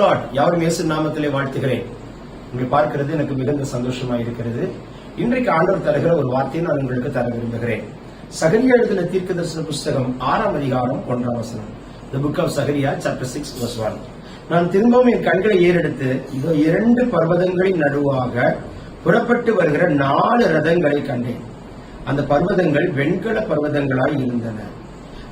Lord யாரும் இயேசு நாமத்திலே வாழ்த்துகிறேன். உங்களை பார்க்கிறது எனக்கு மிகுந்த சந்தோஷமா இருக்கிறது. இன்றைக்கு ஆண்டவர் தருகிற ஒரு வார்த்தையை நான் உங்களுக்கு தர விரும்புகிறேன். சகரியா எழுதின தீர்க்க தரிசன புஸ்தகம் ஆறாம் அதிகாரம் ஒன்றாம் வசனம். The book of Zechariah chapter six verse one நான் திரும்பவும் என் கண்களை ஏறெடுத்து இதோ இரண்டு பர்வதங்களின் நடுவாக புறப்பட்டு வருகிற நாலு ரதங்களை கண்டேன். அந்த பர்வதங்கள் வெண்கல பர்வதங்களாய் இருந்தன.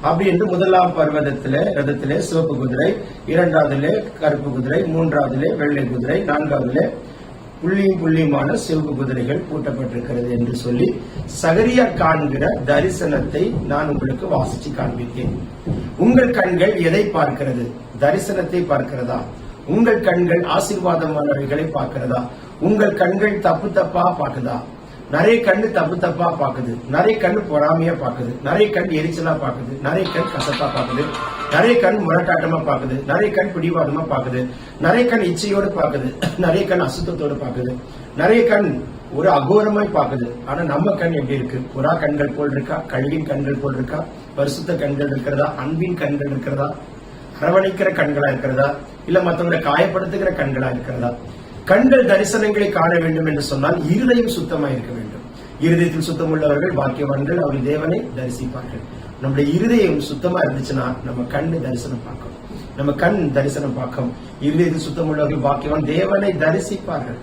அப்படி என்று முதலாம் பர்வதத்திலே ரதத்திலே சிவப்பு குதிரை இரண்டாவதுலே கருப்பு குதிரை மூன்றாவதுலே வெள்ளை குதிரை நான்காவதுலே புள்ளியும் புள்ளியுமான சிவப்பு குதிரைகள் பூட்டப்பட்டிருக்கிறது என்று சொல்லி சகரியா காண்கிற தரிசனத்தை நான் உங்களுக்கு வாசிச்சு காண்பித்தேன். உங்கள் கண்கள் எதை பார்க்கிறது? தரிசனத்தை பார்க்கிறதா? உங்கள் கண்கள் ஆசீர்வாதமானவைகளை பார்க்கிறதா? உங்கள் கண்கள் தப்பு தப்பா பார்க்குதா? நிறைய கண்ணு தப்பு தப்பா பாக்குது. நிறைய கண்ணு பொறாமையா பாக்குது. நிறைய கண் எரிச்சலா பாக்குது. நிறைய கண் கசப்பா பாக்குது. நிறைய கண் முரட்டாட்டமா பாக்குது. நிறைய கண் பிடிவாதமா பாக்குது. நிறைய கண் இச்சையோடு பாக்குது. நிறைய கண் அசுத்தத்தோடு பாக்குது. நிறைய கண் ஒரு அகோரமாய் பாக்குது. ஆனா நம்ம கண் எப்படி இருக்கு? புறா கண்கள் போல் இருக்கா? கல்வியின் கண்கள் போல் இருக்கா? பரிசுத்த கண்கள் இருக்கிறதா? அன்பின் கண்கள் இருக்கிறதா? அரவணைக்கிற கண்களா இருக்கிறதா? இல்ல மற்றவங்களை காயப்படுத்துகிற கண்களா இருக்கிறதா? கண்கள் தரிசனங்களை காண வேண்டும் என்று சொன்னால் இருதயம் சுத்தமா இருக்க வேண்டும். இருதயத்தில் சுத்தம் உள்ளவர்கள் பாக்கியவான்கள் அவர் தேவனை தரிசிப்பார்கள். நம்முடைய இருதயம் சுத்தமா இருந்துச்சுன்னா நம்ம கண்ணு தரிசனம் பார்க்கும் நம்ம கண் தரிசனம் பார்க்கும் இருதயத்தில் சுத்தம் உள்ளவர்கள் பாக்கியவான் தேவனை தரிசிப்பார்கள்.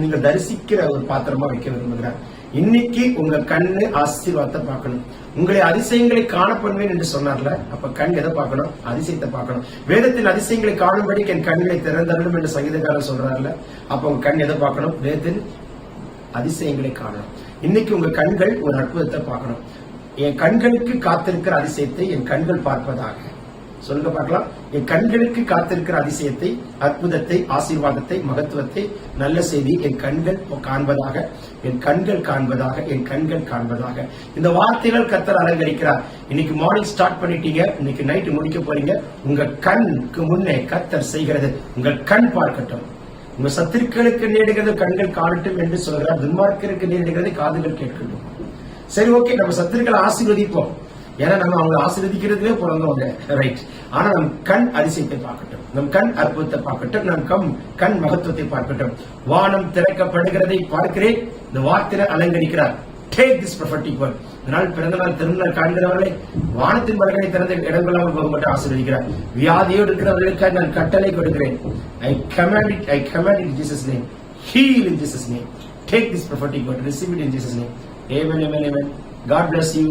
நீங்க தரிசிக்கிற ஒரு பாத்திரமா வைக்க விரும்புகிறார். இன்னைக்கு உங்க கண்ணு ஆசீர்வாதத்தை பார்க்கணும். உங்களை அதிசயங்களை காணப்படுவேன் என்று சொன்னார்ல அப்ப கண் எதை பார்க்கணும்? அதிசயத்தை பார்க்கணும். வேதத்தின் அதிசயங்களை காணும்படி என் கண்களை திறந்தரணும் என்று சங்கீதக்காரர் சொல்றாருல அப்ப உங்க கண் எதை பார்க்கணும்? வேதத்தின் அதிசயங்களை காணணும் இன்னைக்கு உங்க கண்கள் ஒரு அற்புதத்தை பார்க்கணும். என் கண்களுக்கு காத்திருக்கிற அதிசயத்தை என் கண்கள் பார்ப்பதாக. சொல்லுங்க பார்க்கலாம். என் கண்களுக்கு காத்திருக்கிற அதிசயத்தை அற்புதத்தை ஆசீர்வாதத்தை மகத்துவத்தை நல்ல செய்தி என் கண்கள் காண்பதாக என் கண்கள் காண்பதாக என் கண்கள் காண்பதாக. இந்த வார்த்தைகள் கத்தர் அலங்கரிக்கிறார். இன்னைக்கு மார்னிங் ஸ்டார்ட் பண்ணிட்டீங்க. இன்னைக்கு நைட் முடிக்க போறீங்க. உங்க கண்ணுக்கு முன்னே கத்தர் செய்கிறது. உங்கள் கண் பார்க்கட்டும். உங்க சத்துருக்களுக்கு நேடுகிறது கண்கள் காணட்டும் என்று சொல்கிறார். துன்மார்க்கருக்கு நேடுகிறது காதுகள் கேட்கட்டும். சரி ஓகே நம்ம சத்துருக்களை ஆசீர்வதிப்போம். ஏன்னா நம்ம அவங்க ஆசீர்வதிக்கிறதுலே பிறந்தவங்க ரைட் ஆனா நம் கண் அதிசயத்தை பார்க்கட்டும். நம் கண் அற்புதத்தை பார்க்கட்டும். நம் கம் கண் மகத்துவத்தை பார்க்கட்டும். வானம் திறக்கப்படுகிறதை பார்க்கிறேன். இந்த வார்த்தையை அலங்கரிக்கிறார். டேக் திஸ் ப்ரொஃபட்டிக் வேர்ட் இதனால் பிறந்த நாள் திருநாள் காண்கிறவர்களை வானத்தின் மரங்களை திறந்த இடங்களாக போக மட்டும் ஆசீர்வதிக்கிறார். வியாதியோடு இருக்கிறவர்களுக்காக நான் கட்டளை கொடுக்கிறேன். I command it I command in Jesus name heal in Jesus name take this prophetic word receive it in Jesus name Amen, amen, amen. God bless you